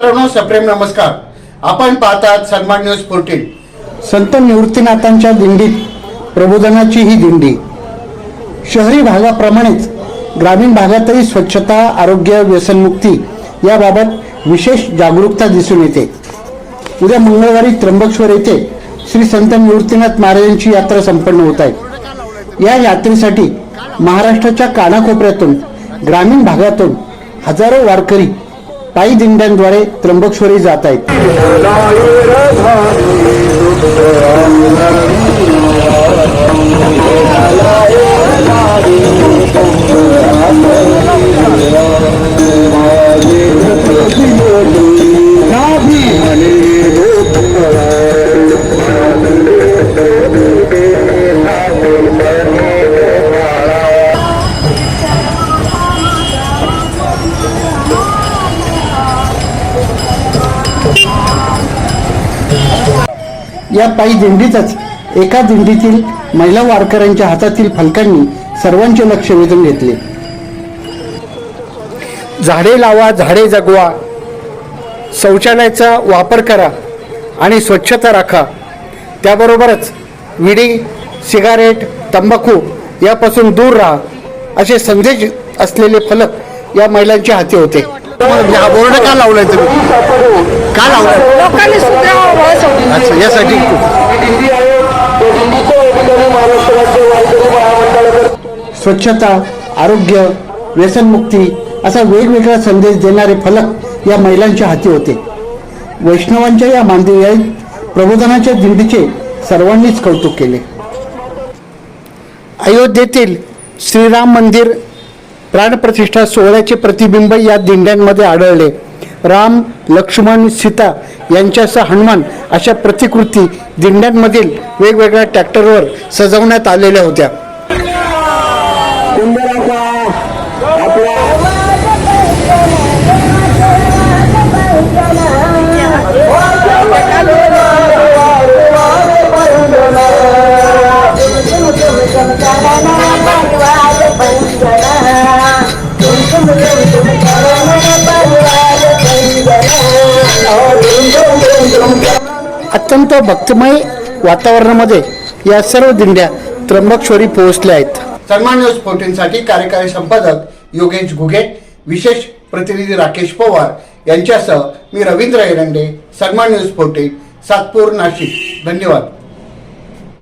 मित्रांनो सप्रेम नमस्कार. आपण पाहतात सन्मान न्यूज फोर्टीन संत निवृत्तीनाथांच्या दिंडीत प्रबोधनाची ही दिंडी. शहरी भागाप्रमाणेच ग्रामीण भागातही स्वच्छता आरोग्य व्यसनमुक्ती याबाबत विशेष जागरूकता दिसून येते. उद्या मंगळवारी त्र्यंबकेश्वर येथे श्री संत निवृत्तीनाथ महाराजांची यात्रा संपन्न होत आहे. या यात्रेसाठी महाराष्ट्राच्या कानाकोपऱ्यातून ग्रामीण भागातून हजारो वारकरी पायी दिंड्यांद्वारे त्र्यंबकेश्वरी जात आहेत या पायी दिंडीतच एका दिंडीतील महिला वारकऱ्यांच्या हातातील फलकांनी सर्वांचे लक्ष वेधून घेतले. झाडे लावा झाडे जगवा. शौचालयाचा वापर करा आणि स्वच्छता राखा. त्याबरोबरच विडी सिगारेट तंबाखू यापासून दूर राहा असे संदेश असलेले फलक या महिलांच्या हाती होते. बोर्ड का लावलाय तुम्ही? का लावलाय? लोकांनी सुद्धा अच्छा यासाठी स्वच्छता आरोग्य व्यसनमुक्ती असा वेगवेगळा संदेश देणारे फलक या महिलांच्या हाती होते. वैष्णवांच्या या मांदियाळीत प्रबोधनाच्या दिंडीचे सर्वांनीच कौतुक केले. अयोध्येतील श्रीराम मंदिर प्राणप्रतिष्ठा सोहळ्याचे प्रतिबिंब या दिंड्यांमध्ये आढळले. राम लक्ष्मण सीता यांच्यासह हनुमान अशा प्रतिकृती दिंड्यांमधील वेगवेगळ्या ट्रॅक्टरवर सजवण्यात आलेल्या होत्या. अत्यंत भक्तिमय वातावरणामध्ये या सर्व दिंड्या त्र्यंबकेश्वरी पोहोचल्या आहेत. सन्मान न्यूज फोर्टीन साठी कार्यकारी संपादक योगेश घुगे विशेष प्रतिनिधी राकेश पवार यांच्यासह मी रवींद्र एरंडे सन्मान न्यूज फोर्टीन सातपूर नाशिक. धन्यवाद.